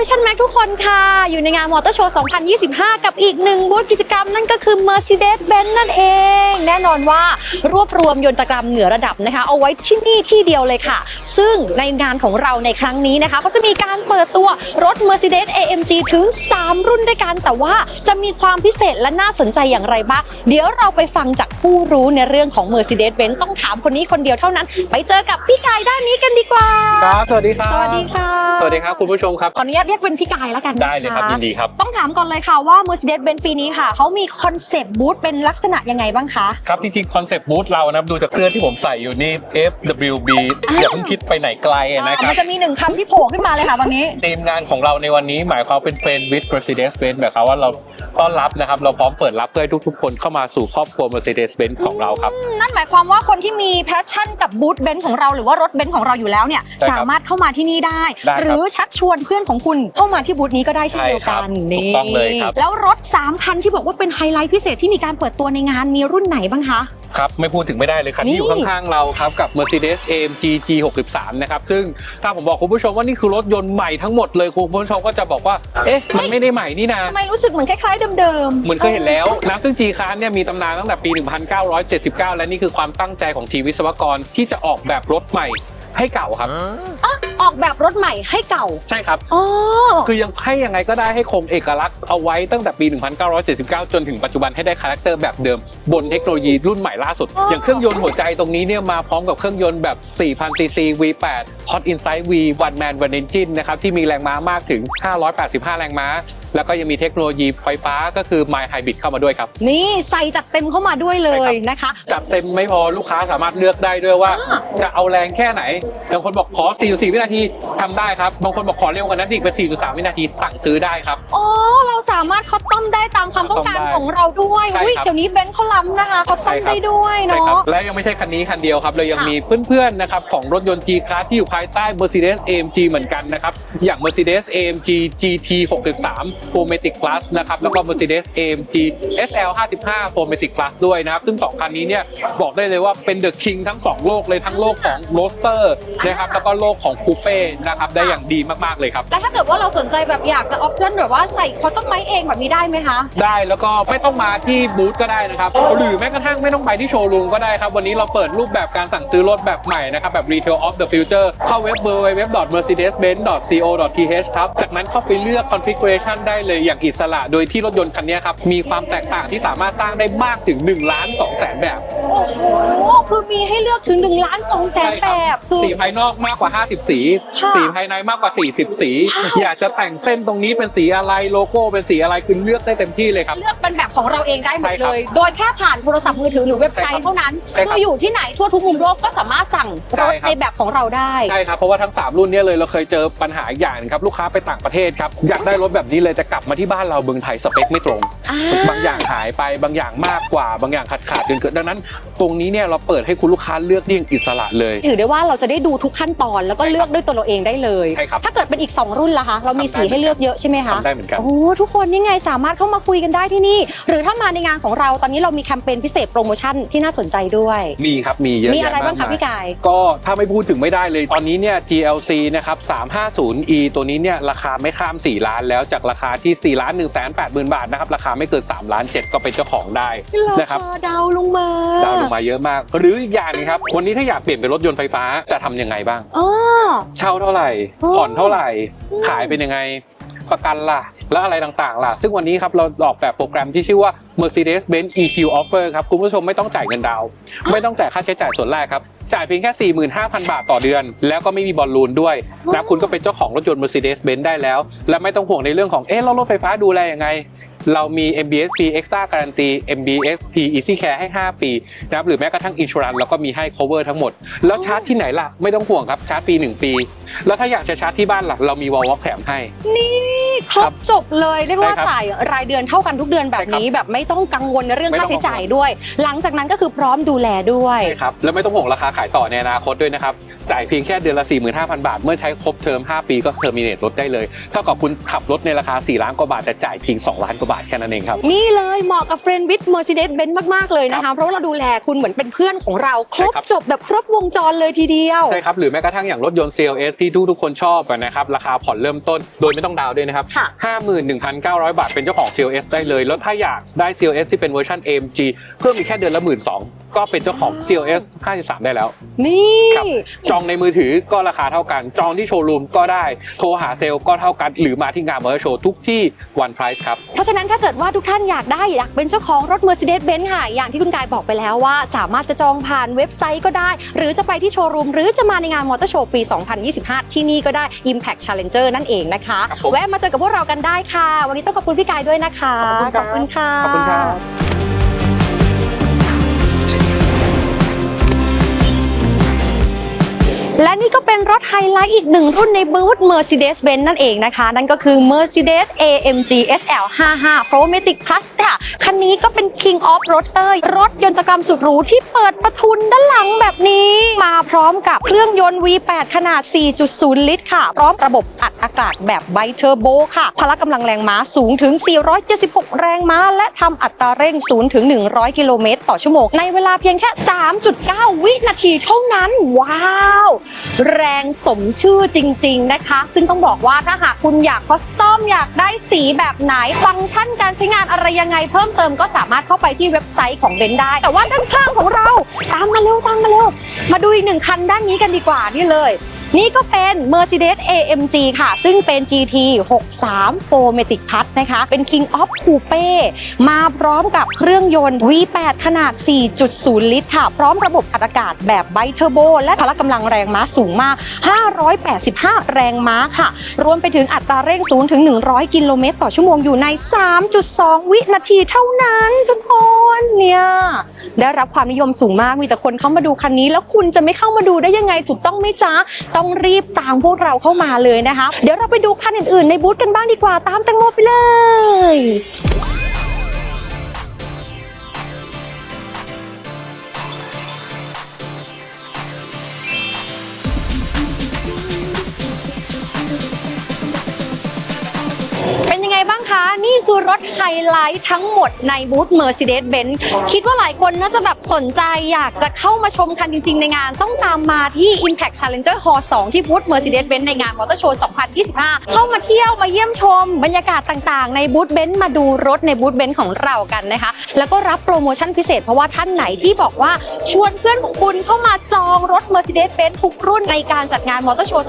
Mission Max ทุกคนค่ะ อยู่ในงานมอเตอร์โชว์ 2025 กับอีกหนึ่งบูธกิจกรรมนั่นก็คือ Mercedes-Benz นั่นเอง แน่นอนว่ารวบรวมยนตกรรมเหนือระดับนะคะ เอาไว้ที่นี่ที่เดียวเลยค่ะ ซึ่งในงานของเราในครั้งนี้นะคะ ก็จะมีการเปิดตัวรถ Mercedes AMG ถึง 3 รุ่นด้วยกัน แต่ว่าจะมีความพิเศษและน่าสนใจอย่างไรบ้างเดี๋ยวเราไปฟังจากผู้รู้ในเรื่องของ Mercedes-Benz ต้องถามคนนี้คนเดียวเท่านั้น ไปเจอกับพี่กายด้านนี้กันดีกว่า ครับ สวัสดีครับ สวัสดีค่ะ สวัสดีครับคุณผู้ชมครับ ขออนุญาตเรียกเป็นพี่กายแล้วกันนะคะได้เลยครับยินดีครับ ต้องถามก่อนเลยค่ะว่า Mercedes-Benz ปีนี้ค่ะเขามีคอนเซปต์บูธเป็นลักษณะยังไงบ้างคะ ครับ จริงๆคอนเซปต์บูธเรานะดูจากเสื้อที่ผมใส่อยู่นี่ FWB อ่าอย่าเพิ่งคิดไปไหนไกลนะคมัรับนจะมีหนึ่งคำที่โผล่ขึ้นมาเลยค่ะตอนนี้ทีมงานของเราในวันนี้หมายความเป็นเฟรนด์วิด Mercedes-Benz แบบครับว่าเราต้อนรับนะครับ เราพร้อมเปิดรับเพื่อให้ทุกๆ คนเข้ามาสู่ครอบครัว Mercedes-Benz ของเราครับ นั่นหมายความว่าคนที่มีแพชชั่นกับบูธเบนซ์ของเราหรือว่ารถเบนซ์ของเราอยู่แล้วเนี่ยใช่ครับสามารถเข้ามาที่นี่ได้ได้ครับหรือชักชวนเพื่อนของคุณเข้ามาที่บูธนี้ก็ได้เช่นเดียวกันใช่ครับนี่ถูกต้องเลยครับ แล้วรถ 3 คันที่บอกว่าเป็นไฮไลท์พิเศษที่มีการเปิดตัวในงานมีรุ่นไหนบ้างคะ ครับ ไม่พูดถึงไม่ได้เลยคันนี่ ที่อยู่ข้างๆเราครับ กับ Mercedes AMG G63 นะครับ ซึ่งถ้าผมบอกคุณผู้ชมว่านี่คือรถยนต์ใหม่ทั้งหมดเลยคุณผู้ชมก็จะบอกว่า เอ๊ะ มันไม่ได้ใหม่นี่นะ ทำไมรู้สึกเหมือนคล้ายๆเดิมๆ เหมือนเคยเห็นแล้วนะซึ่ง G ค a r เนี่ยมีตำนานตั้งแต่ปี 1979 และนี่คือความตั้งใจของทีมวิศวกรที่จะออกแบบรถใหม่ให้เก่าครับออกแบบรถใหม่ให้เก่าใช่ครับ อ๋อ คือยังให้ยังไงก็ได้ให้คงเอกลักษณ์เอาไว้ตั้งแต่ปี 1979 จนถึงปัจจุบันให้ได้คาแรคเตอร์แบบเดิม บนเทคโนโลยีรุ่นใหม่ล่าสุด อ๋อออ ย่างเครื่องยนต์หัวใจตรงนี้เนี่ยมาพร้อมกับเครื่องยนต์แบบ 4,000 ซีซี V8 Hot Inside V One Man One Engine นะครับ ที่มีแรงม้ามากถึง 585 แรงม้า แล้วก็ยังมีเทคโนโลยีไฟฟ้าก็คือ My Hybrid เข้ามาด้วยครับ นี่ใส่จัดเต็มเข้ามาด้วยเลใช่ครัยบนะคะ จัดเต็มไม่พอลูกค้าสามารถเลือกได้ด้วยว่าอ่าจะเอาแรงแค่ไหนบางคนบอกขอ 4.4 วินาทีทำได้ครับ บางคนบอกขอเร็วกว่านั้นอีกเป็น4.3 วินาทีสั่งซื้อได้ครับอ๋อเราสามารถคัสตอมได้ตามความต้องการคัสตอมได้ของเราด้วยใช่อุ้ยครับเดี๋ยวนี้เบนซ์เขาล้ำนะคะคัสตอใช่มครับ ได้ด้วยใช่ครับ เนาะ และยังไม่ใช่คันนี้คันเดียวครับ เรายังค่ะมีเพื่อนๆนะครับของรถยนต์ G Class ที่อยู่ภายใต้ Mercedes AMG เหมือนกันนะครับ อย่าง Mercedes AMG GT 63 4matic Plus นะครับ แล้วก็ Mercedes AMG SL 55 4matic Plus ด้วยนะครับ ซึ่ง 2 คันนี้เนี่ยบอกได้เลยว่าเป็น The King ทั้ง 2 โลกเลยทั้งโลกของ Roadster นะครับ แล้วก็โลกของ Coupe นะครับได้อย่างดีมากๆเลยครับ แล้วถ้าเกิดว่าเราสนใจแบบอยากจะออปชั่นแบบว่าใส่คัสตอมไม้เองแบบนี้ได้ไหมคะ ได้แล้วก็ไม่ต้องมาที่บูธก็ได้นะครับหรือแม้กระทั่งไม่ต้องไปที่โชว์รูมก็ได้ครับวันนี้เราเปิดรูปแบบการสั่งซื้อรถแบบใหม่นะครับแบบ Retail of the Future เข้าเว็บ www.mercedes-benz.co.th ครับจากนั้นเข้าไปเลือก configuration ได้เลยอย่างอิสระ โดยที่รถยนต์คันนี้ครับมีความแตกต่างที่สามารถสร้างได้มากถึง1ล้าน2แสนแบบ โอ้โห คือมีให้เลือกถึง1ล้าน2แสนแบบคือ สีภายนอกมากกว่า 50 สี ค่ะสีภายในมากกว่า 40 สีอยากจะแต่งเส้นตรงนี้เป็นสีอะไรโลโก้เป็นสีอะไรคือเลือกได้เต็มที่เลยครับ เลือกเป็นแบบของเราเองได้หมใช่ดครัเลบยโดยแค่ผ่านโทรศัพท์มือถือหรือเว็บไซใช่ครัต์บเท่านั้นใช่ครับคืออยู่ที่ไหนทั่วทุกมุมโลกก็สามารถสั่งใช่รถครับ ในแบบของเราได้ ใช่ครับ เพราะว่าทั้ง 3 รุ่นเนี้เลยเราเคยเจอปัญหาอีกอย่างหนึ่งครับลูกค้าไปต่างประเทศครับ อยากได้รถแบบนี้เลยแต่กลับมาที่บ้านเราเมืองไทยสเปคไม่ตรง อ่า บางอย่างหายไปบางอย่างมากกว่า บางอย่างขาดขาดเกินเกินดังนั้นตรงนี้เนี่ยเราเปิดให้คุณลูกค้าเลือกได้อย่างอิสระเลย ถือได้ว่าเราจะได้ดูทุกขั้นตอนแล้วก็ใช่ครับเลือกด้วยตัวเราเองได้เลย ใช่ครับถ้าเกิดเป็นอีก 2 รุ่นล่ะคะ เรามีทำได้สีให้เลือกเยอะใช่ไหมคะทำได้เหมือนกัน โอ้ทุกคนนี่ไงสามารถเข้ามาคุยกันได้ที่นี่ หรือถ้ามาในงานของเราตอนนี้เรามีแคมเปญพิเศษโปรโมชั่นที่น่าสนใจด้วย มีครับมีเยอะมีอะไรแยะบ้างมคะมยพี่กาย ก็ถ้าไม่พูดถึงไม่ได้เลยตอนนี้เนี่ย GLC นะครับ 350e ตัวนี้เนี่ยราคาไม่ข้าม 4 ล้านแล้วจากราคาที่ 4 ล้าน1 8 0 0 0 0 บาทนะครับราคาไม่เกิน3ล้าน7ก็เป็นเจ้าของได้นะครับราคาดาวลงมาดาวน์ลงมาเยอะมาก หรืออีกอย่างหนึงครับวันนี้ถ้าอยากเปลี่ยนเป็นรถยนต์ไฟฟ้าจะทำยังไงบ้างอ๋อเช่าเท่าไหร่อ๋อผ่อนเท่าไหร่อืมขายเป็นยังไงประกันล่ะ แล้วอะไรต่างๆ ล่ะ ซึ่งวันนี้ครับเราออกแบบโปรแกรมที่ชื่อว่า Mercedes-Benz EQ Offer ครับ คุณผู้ชมไม่ต้องจ่ายเงินดาวน์ไม่ต้องจ่ายค่าใช้จ่ายส่วนแรกครับ จ่ายเพียงแค่ 45,000 บาทต่อเดือน แล้วก็ไม่มีบอลลูนด้วยนะคุณก็เป็นเจ้าของรถยนต์ Mercedes-Benz ได้แล้ว และไม่ต้องห่วงในเรื่องของเอ๊ะแล้วรถไฟฟ้าดูแลยังไง เรามี MBSP Extra Guarantee MBSP Easy Care ให้ 5 ปีนะครับหรือแม้กระทั่ง Insurance เราก็มีให้ cover ทั้งหมด แล้วชาร์จที่ไหนล่ะ ไม่ต้องห่วงครับชาร์จปี 1 ปี แล้วถ้าอยากจะชาร์จที่บ้านล่ะ เรามี Wall Walk แถมให้ นี่ครครับบจบเลยเรียกว่าใช่ครับจ่ายรายเดือนเท่ากันทุกเดือนแบบนี้ แบบไม่ต้องกังวลในเรื่องไม่ต้ค่าองใช้จ่ายด้วย หลังจากนั้นก็คือพร้อมดูแลด้วยใช่ครับแล้วไม่ต้องห่วงราคาขายต่อในอนาคตด้วยนะครับ จ่ายเพียงแค่เดือนละ 45,000 บาท เมื่อใช้ครบเทอม 5 ปีก็เทอร์มินเรตรถได้เลย เท่ากับคุณขับรถในราคา 4 ล้านกว่าบาท แต่จ่ายจริง 2 ล้านกว่าบาทแค่นั้นเองครับ นี่เลยเหมาะกับเฟรนด์วิด Mercedes Benz มาก ๆ เลยนะคะ เพราะว่าเราดูแลคุณเหมือนเป็นเพื่อนของเรา ครใช่บครับจบแบบครบวงจรเลยทีเดียว ใช่ครับ หรือแม้กระทั่งอย่างรถยนต์ CLS ที่ทุกทุกๆคนชอบอะนะครับราคาผ่อนเริ่มต้นโดยไม่ต้องดาวน์ด้วยนะครับค่ะ51,900 บาทเป็นเจ้าของ CLS ได้เลยแล้วถ้าอยากได้ CLS ที่เป็นเวอร์ชัน AMG เพิ่มอีกแค่เดือนละ 1 2 0 0ก็เป็นเจ้าของ CLS 53 ได้แล้ว นี่ ครับ จองในมือถือก็ราคาเท่ากัน จองที่โชว์รูมก็ได้ โทรหาเซลล์ก็เท่ากัน หรือมาที่งานมอเตอร์โชว์ทุกที่ One Price ครับ เพราะฉะนั้นถ้าเกิดว่าทุกท่านอยากได้อยากเป็นเจ้าของรถ Mercedes Benz ค่ะ อย่างที่คุณกายบอกไปแล้วว่า สามารถจะจองผ่านเว็บไซต์ก็ได้ หรือจะไปที่โชว์รูม หรือจะมาในงานมอเตอร์โชว์ปี 2025 ที่นี่ก็ได้ Impact Challenger นั่นเองนะคะ ครับผม แวะมาเจอกับพวกเรากันได้ค่ะ วันนี้ต้องขอบคุณพี่กายด้วยนะคะ ขอบคุณครับขอบคุณค่ะ ขอบคุณครับ และนี่ก็เป็นรถไฮไลท์อีกหนึ่งรุ่นในบูธ Mercedes-Benz นั่นเองนะคะ นั่นก็คือ Mercedes AMG SL 55 Promatic Plus ค่ะ คันนี้ก็เป็น King of Roadster รถยนตกรรมสุดหรูที่เปิดประทุนด้านหลังแบบนี้ มาพร้อมกับเครื่องยนต์ V8 ขนาด 4.0 ลิตรค่ะ พร้อมระบบอัด อากาศแบบไบเทอร์โบค่ะ พละกำลังแรงม้าสูงถึง 476 แรงม้า และทำอัตราเร่ง 0 ถึง 100 กิโลเมตร ต่อชั่วโมง ในเวลาเพียงแค่ 3.9 วินาทีเท่านั้น ว้าว แรงสมชื่อจริง ๆ นะคะ ซึ่งต้องบอกว่าถ้าหากคุณอยากคอสตอมอยากได้สีแบบไหน ฟังก์ชันการใช้งานอะไรยังไงเพิ่มเติมก็สามารถเข้าไปที่เว็บไซต์ของเบนได้ แต่ว่าด้านข้างของเรา ตามมาเร็วตามมาเร็ว มาดูอีกหนึ่งคันด้านนี้กันดีกว่านี่เลย นี่ก็เป็น Mercedes AMG ค่ะ ซึ่งเป็น GT 63 4matic Plus นะคะ เป็น King of Coupe มาพร้อมกับเครื่องยนต์ V8 ขนาด 4.0 ลิตรค่ะ พร้อมระบบอัดอากาศแบบไบเทอร์โบ และพละกำลังแรงม้าสูงมาก 585 แรงม้าค่ะ รวมไปถึงอัตราเร่ง0ถึง 100 กิโลเมตรต่อชั่วโมงอยู่ใน 3.2 วินาทีเท่านั้นทุกคนเนี่ยได้รับความนิยมสูงมากมีแต่คนเข้ามาดูคันนี้ แล้วคุณจะไม่เข้ามาดูได้ยังไงถูกต้องไหมจ๊ะต้องรีบตามพวกเราเข้ามาเลยนะคะ เดี๋ยวเราไปดูคันอื่นๆในบูธกันบ้างดีกว่าตามแตงโมไปเลยเป็นยังไงบ้างคะ นี่คือรถไฮไลท์ทั้งหมดในบูธ Mercedes-Benz คิดว่าหลายคนน่าจะแบบสนใจอยากจะเข้ามาชมคันจริง ๆ ในงานต้องตามมาที่ Impact Challenger Hall 2 ที่บูธ Mercedes-Benz ในงาน Motor Show 2025 เข้ามาเที่ยวมาเยี่ยมชม บรรยากาศต่างๆ ในบูธเบนซ์มาดูรถในบูธเบนซ์ของเรากันนะคะ แล้วก็รับโปรโมชั่นพิเศษเพราะว่าท่านไหนที่บอกว่าชวนเพื่อนของคุณเข้ามาจองรถ Mercedes-Benz ทุกรุ่นในการจัดงาน Motor Show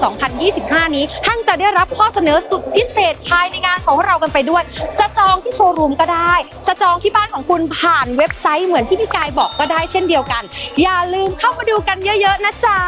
2025 นี้ ท่านจะได้รับข้อเสนอสุดพิเศษภายในงานของเรากันไปด้วยจะจองที่โชว์รูมก็ได้ จะจองที่บ้านของคุณผ่านเว็บไซต์เหมือนที่พี่กายบอกก็ได้เช่นเดียวกัน อย่าลืมเข้ามาดูกันเยอะ ๆ นะจ๊ะ